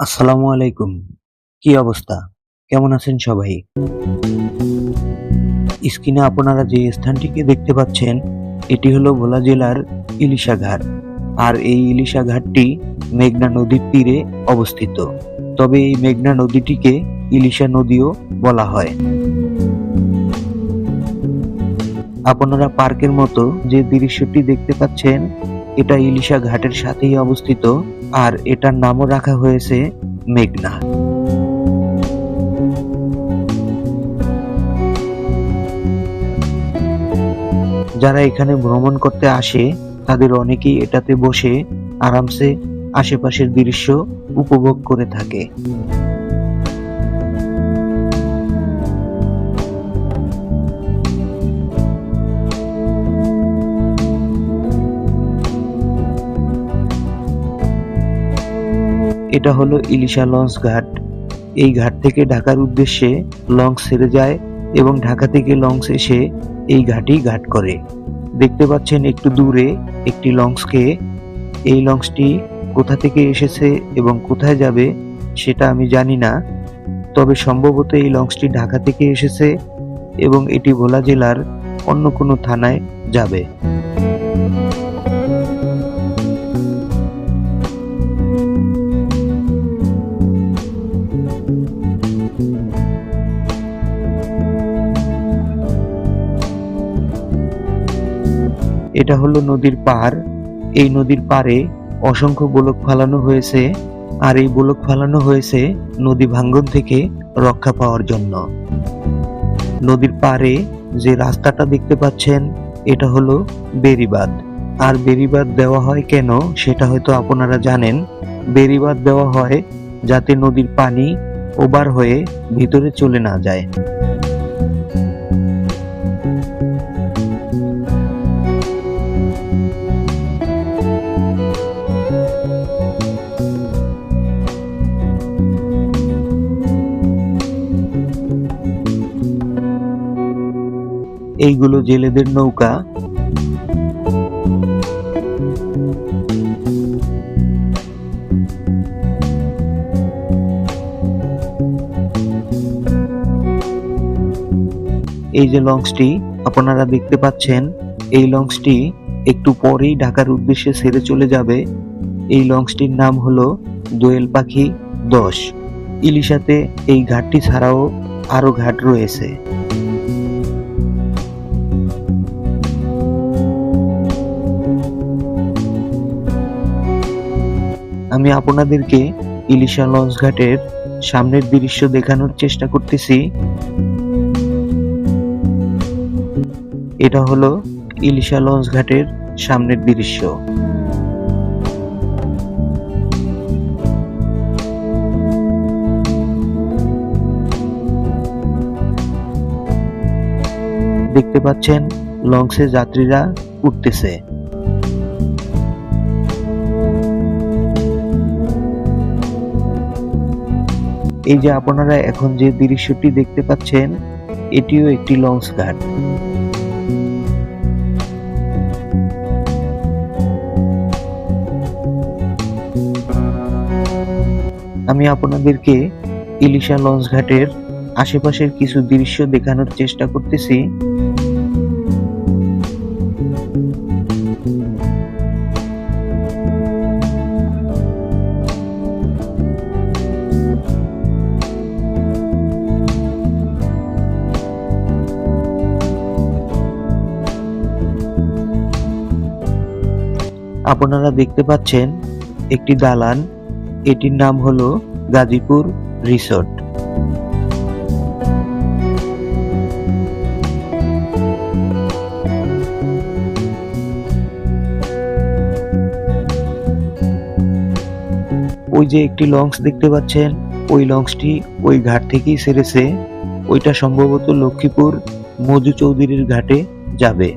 আসসালামু আলাইকুম। কি অবস্থা? কেমন আছেন সবাই? স্ক্রিনে আপনারা যে স্থানটিকে দেখতে পাচ্ছেন, এটি হলো ভোলা জেলার ইলিশা ঘাট আর এই ইলিশা ঘাটটি মেঘনা নদীর তীরে অবস্থিত। তবে এই মেঘনা নদীটিকে ইলিশা নদীও বলা হয়। আপনারা পার্কের মতো যে দৃশ্যটি দেখতে পাচ্ছেন এটা ইলিশা ঘাটের সাথেই অবস্থিত, আর এটার নামও রাখা হয়েছে মেঘনা। যারা এখানে ভ্রমণ করতে আসে, তাদের অনেকেই এটাতে বসে আরামসে আশেপাশের দৃশ্য উপভোগ করে থাকে। এটা হলো ইলিশা লঞ্চ ঘাট। এই ঘাট থেকে ঢাকার উদ্দেশ্যে লঞ্চ ছেড়ে যায় এবং ঢাকা থেকে লঞ্চ এসে এই ঘাটেই ঘাট করে। দেখতে পাচ্ছেন একটু দূরে একটি লঞ্চকে। এই লঞ্চটি কোথা থেকে এসেছে এবং কোথায় যাবে সেটা আমি জানি না। তবে সম্ভবত এই লঞ্চটি ঢাকা থেকে এসেছে এবং এটি ভোলা জেলার অন্য কোনো থানায় যাবে। এটা হলো নদীর পাড় এই নদীর পারে অসংখ্য গোলক ফালানো হয়েছে আর এই গোলক ফালানো হয়েছে নদী ভাঙ্গন থেকে রক্ষা পাওয়ার জন্য। নদীর পাড়ে যে রাস্তাটা দেখতে পাচ্ছেন, এটা হলো বেরিবাদ আর বেরিবাদ দেওয়া হয় কেন সেটা হয়তো আপনারা জানেন। বেরিবাদ দেওয়া হয় যাতে নদীর পানি ওভার হয়ে ভিতরে চলে না যায়। এইগুলো জেলেদের নৌকা। এই যে লঞ্চটি, আপনারা দেখতে পাচ্ছেন, এই লঞ্চটি একটু পরেই ঢাকার উদ্দেশ্যে ছেড়ে চলে যাবে। এই লঞ্চটির নাম হলো দোয়েল পাখি দশ। ইলিশাতে এই ঘাটটি ছাড়াও আরও ঘাট রয়েছে। আমি আপনাদেরকে ইলিশা লঞ্চ ঘাটের সামনের দৃশ্য দেখানোর চেষ্টা করতেছি। এটা হলো ইলিশা লঞ্চ ঘাটের সামনের দৃশ্য। দেখতে পাচ্ছেন লঞ্চে যাত্রীরা উঠতেছে। এই যে আপনারা এখন যে দৃশ্যটি দেখতে পাচ্ছেন, এটিও একটি লঞ্চ ঘাট আমি আপনাদেরকে ইলিশা লঞ্চ ঘাটের আশেপাশের কিছু দৃশ্য দেখানোর চেষ্টা করতেছি। আপনারা দেখতে পাচ্ছেন একটি দালান। এটির নাম হলো গাজীপুর রিসোর্ট। ওই যে একটি লঞ্চ দেখতে পাচ্ছেন, ওই লঞ্চটি ওই ঘাট থেকেই সেরেছে। ওইটা সম্ভবত লক্ষ্মীপুর মজু চৌধুরীর ঘাটে যাবে।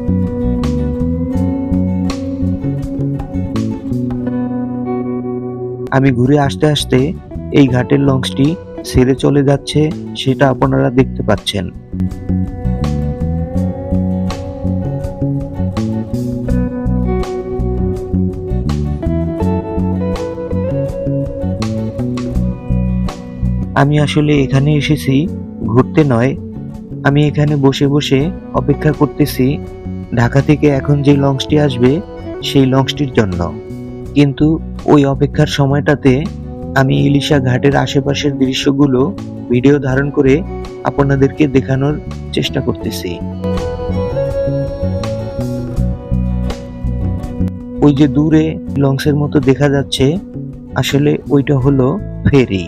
আমি ঘুরে আসতে আসতে এই ঘাটের লঞ্চটি ছেড়ে চলে যাচ্ছে, সেটা আপনারা দেখতে পাচ্ছেন। আমি আসলে এখানে এসেছি, ঘুরতে নয়। আমি এখানে বসে বসে অপেক্ষা করতেছি, ঢাকা থেকে এখন যে লঞ্চটি আসবে, সেই লঞ্চটির জন্য। কিন্তু ওই অপেক্ষার সময়টাতে আমি ইলিশা ঘাটের আশেপাশের দৃশ্যগুলো ভিডিও ধারণ করে আপনাদেরকে দেখানোর চেষ্টা করতেছি। ওই যে দূরে লঞ্চের মতো দেখা যাচ্ছে, আসলে ওইটা হলো ফেরি।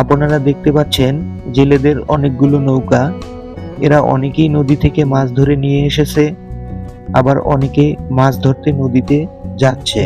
আপনারা দেখতে পাচ্ছেন জেলেদের অনেকগুলো নৌকা। এরা অনেকেই নদী থেকে মাছ ধরে নিয়ে এসেছে, আবার অনেকে মাছ ধরতে নদীতে যাচ্ছে।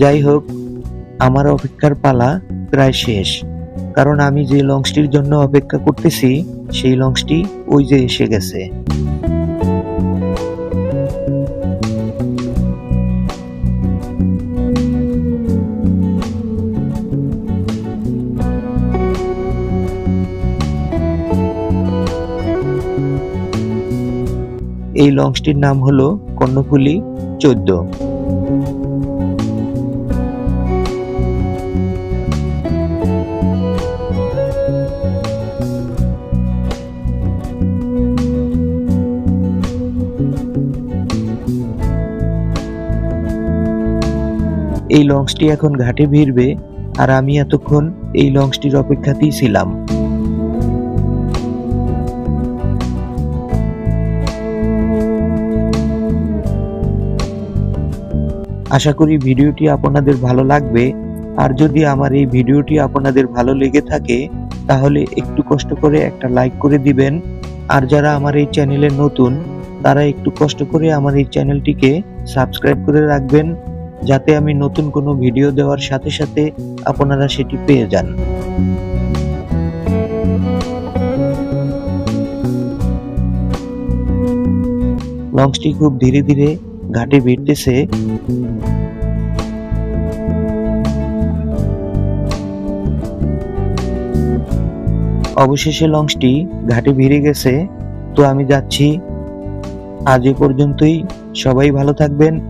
যাই হোক, আমার অপেক্ষার পালা প্রায় শেষ। কারণ আমি যে লঞ্চটির জন্য অপেক্ষা করতেছি, সেই লঞ্চটি ওই যে এসে গেছে। এই লঞ্চটির নাম হলো কর্ণফুলী চোদ্দ। এই লঞ্চটি এখন ঘাটে ভিড়বে আর আমি এতক্ষণ এই লঞ্চটির অপেক্ষাতেই ছিলাম। আশা করি ভিডিওটি আপনাদের ভালো লাগবে। আর যদি আমার এই ভিডিওটি আপনাদের ভালো লেগে থাকে, তাহলে একটু কষ্ট করে একটা লাইক করে দিবেন। আর যারা আমার এই চ্যানেলে নতুন, তারা একটু কষ্ট করে আমার এই চ্যানেলটিকে সাবস্ক্রাইব করে রাখবেন। যাতে আমি নতুন কোনো ভিডিও দেওয়ার সাথে সাথে আপনারা সেটি পেয়ে যান। লঞ্চটি খুব ধীরে ধীরে ঘাটে ভিড়তেছে। অবশেষে লঞ্চটি ঘাটে ভিড়ে গেছে। তো আমি যাচ্ছি। আজ এ পর্যন্তই। সবাই ভালো থাকবেন।